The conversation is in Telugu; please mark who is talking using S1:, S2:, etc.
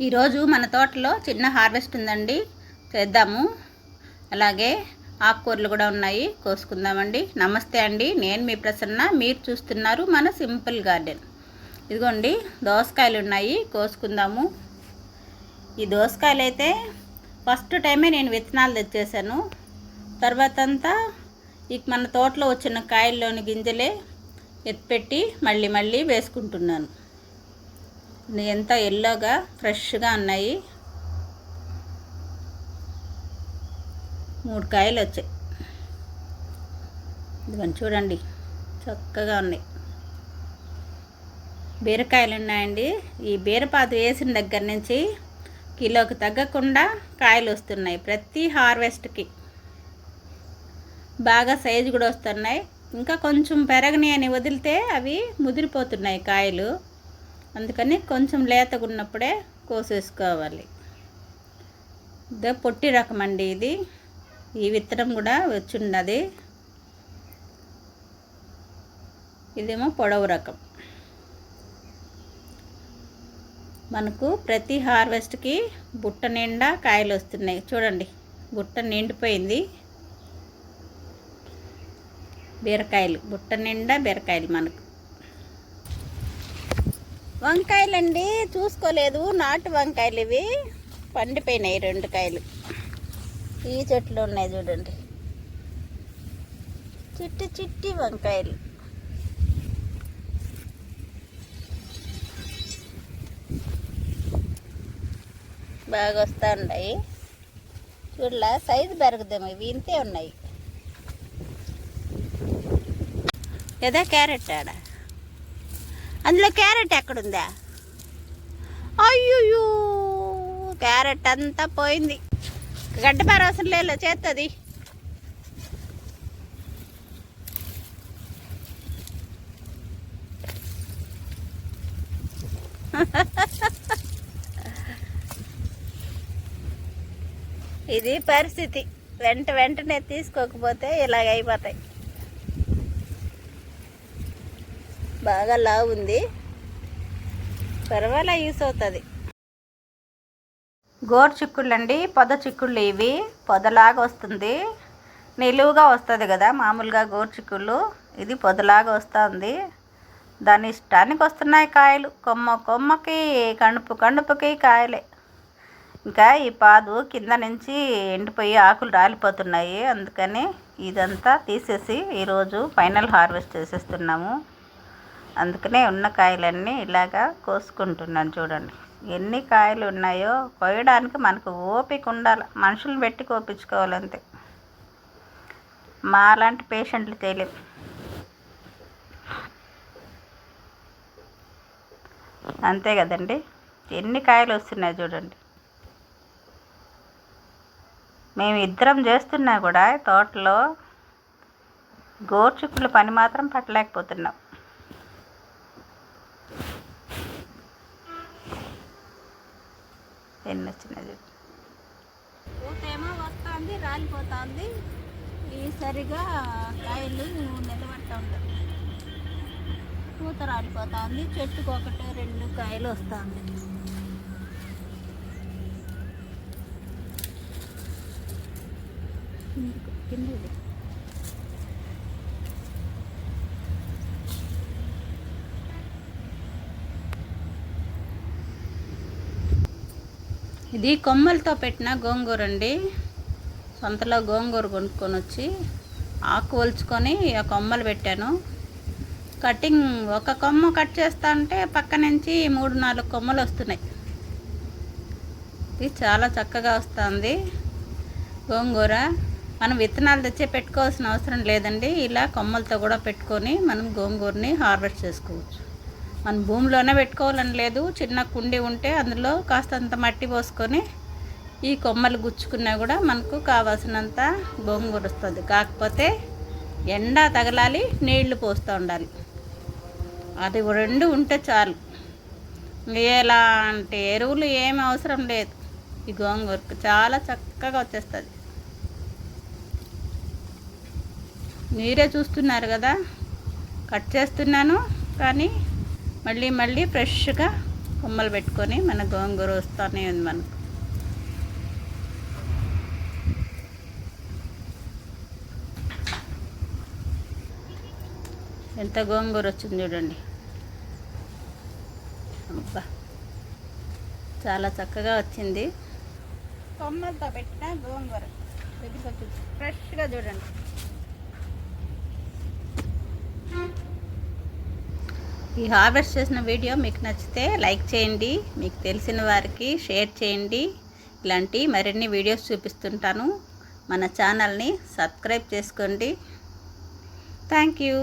S1: ఈరోజు మన తోటలో చిన్న హార్వెస్ట్ ఉందండి. చేద్దాము. అలాగే ఆకుకూరలు కూడా ఉన్నాయి. కోసుకుందామండి. నమస్తే అండి. నేను మీ ప్రసన్న. మీరు చూస్తున్నారు మన సింపుల్ గార్డెన్. ఇదిగోండి దోసకాయలు ఉన్నాయి. కోసుకుందాము. ఈ దోసకాయలు అయితే ఫస్ట్ టైమే నేను విత్తనాలు తెచ్చేసాను తర్వాత అంతా ఇక మన తోటలో వచ్చిన కాయల్లోని గింజలే ఎత్తిపెట్టి మళ్ళీ మళ్ళీ వేసుకుంటున్నాను. ఎంత ఎల్లోగా ఫ్రెష్గా ఉన్నాయి. మూడు కాయలు వచ్చాయి. ఇదిగోండి చూడండి చక్కగా ఉన్నాయి. బీరకాయలు ఉన్నాయండి. ఈ బీరపాత వేసిన దగ్గర నుంచి కిలోకి తగ్గకుండా కాయలు వస్తున్నాయి ప్రతి హార్వెస్ట్కి. బాగా సైజు కూడా వస్తున్నాయి. ఇంకా కొంచెం పెరగని అని వదిలితే అవి ముదిరిపోతున్నాయి కాయలు. అందుకని కొంచెం లేతగా ఉన్నప్పుడే కోసేసుకోవాలి. ఇదే పొట్టి రకం అండి ఇది. ఈ విత్తనం కూడా వచ్చిన్నది. ఇదేమో పొడవు రకం. మనకు ప్రతి హార్వెస్ట్కి బుట్ట నిండా కాయలు వస్తున్నాయి. చూడండి బుట్ట నిండిపోయింది. బీరకాయలు బుట్ట నిండా బీరకాయలు మనకు. వంకాయలండి చూసుకోలేదు. నాటు వంకాయలు ఇవి. పండిపోయినాయి రెండు కాయలు. ఈ చెట్లు ఉన్నాయి చూడండి. చిట్టి చిట్టి వంకాయలు. బాగా వస్తూ ఉన్నాయి. చూడలా సైజు పెరగదేమో ఇవి ఇంతే ఉన్నాయి. ఏదా క్యారెట్ ఆడ. అందులో క్యారెట్ ఎక్కడుందా? అయ్యో క్యారెట్ అంతా పోయింది. గడ్డ పరవసరం లేదు చేస్తుంది ఇది పరిస్థితి. వెంట వెంటనే తీసుకోకపోతే ఇలాగ అయిపోతాయి బాగా లావు ఉంది. పర్వాలే యూస్ అవుతుంది. గోరు చిక్కుళ్ళు అండి పొద చిక్కుళ్ళు ఇవి. పొదలాగా వస్తుంది. నిలువుగా వస్తుంది కదా మామూలుగా గోరు చిక్కుళ్ళు. ఇది పొదలాగా వస్తుంది. దాని ఇష్టానికి వస్తున్నాయి కాయలు. కొమ్మ కొమ్మకి కణుపు కణుపుకి కాయలే. ఇంకా ఈ పాదు కింద నుంచి ఎండిపోయి ఆకులు రాలిపోతున్నాయి. అందుకని ఇదంతా తీసేసి ఈరోజు ఫైనల్ హార్వెస్ట్ చేసేస్తున్నాము. అందుకనే ఉన్న కాయలన్నీ ఇలాగా కోసుకుంటున్నాను చూడండి. ఎన్ని కాయలు ఉన్నాయో కోయడానికి మనకు ఓపిక ఉండాలి. మనుషులు పెట్టి కోపించుకోవాలంతే మా లాంటి పేషెంట్లు తెలియదు అంతే కదండి. ఎన్ని కాయలు వస్తున్నాయి చూడండి. మేము ఇద్దరం చేస్తున్నా కూడా తోటలో గోర్చుకుల పని మాత్రం పట్టలేకపోతున్నాం. ఎన్ని వచ్చినది పూతేమో వస్తుంది రాలిపోతుంది. ఈ సరిగా కాయలు నిలబడతా ఉంటాయి పూత రాలిపోతుంది చెట్టుకు ఒకటి రెండు కాయలు వస్తుంది. కింద ఇది కొమ్మలతో పెట్టిన గోంగూర అండి. సొంతలో గోంగూర కొనుక్కొని వచ్చి ఆకు ఒలుచుకొని ఆ కొమ్మలు పెట్టాను. కటింగ్ ఒక కొమ్మ కట్ చేస్తా అంటే పక్క నుంచి మూడు నాలుగు కొమ్మలు వస్తున్నాయి. ఇది చాలా చక్కగా వస్తుంది గోంగూర. మనం విత్తనాలు తెచ్చే పెట్టుకోవాల్సిన అవసరం లేదండి. ఇలా కొమ్మలతో కూడా పెట్టుకొని మనం గోంగూరని హార్వెస్ట్ చేసుకోవచ్చు. మన భూమిలోనే పెట్టుకోవాలని లేదు. చిన్న కుండి ఉంటే అందులో కాస్తంత మట్టి పోసుకొని ఈ కొమ్మలు గుచ్చుకున్నా కూడా మనకు కావాల్సినంత గోంగూర వస్తుంది కాకపోతే ఎండ తగలాలి నీళ్ళు పోస్తూ ఉండాలి. అది రెండు ఉంటే చాలు. ఎలాంటి ఎరువులు ఏమి అవసరం లేదు. ఈ గోంగూరకు చాలా చక్కగా వచ్చేస్తుంది. మీరే చూస్తున్నారు కదా. కట్ చేస్తున్నాను కానీ మళ్ళీ మళ్ళీ ఫ్రెష్గా కొమ్మలు పెట్టుకొని మన గోంగూర వస్తూనే ఉంది మనకు. ఎంత గోంగూర వచ్చింది చూడండి. అబ్బా. చాలా చక్కగా వచ్చింది. కొమ్మలతో పెట్టిన గోంగూర. ఫ్రెష్గా చూడండి. ఈ హార్వెస్ట్ చేసిన వీడియో మీకు నచ్చితే లైక్ చేయండి మీకు తెలిసిన వారికి షేర్ చేయండి. ఇలాంటి మరిన్ని వీడియోస్ చూపిస్తుంటాను. మన ఛానల్ని సబ్స్క్రైబ్ చేసుకోండి. Thank you.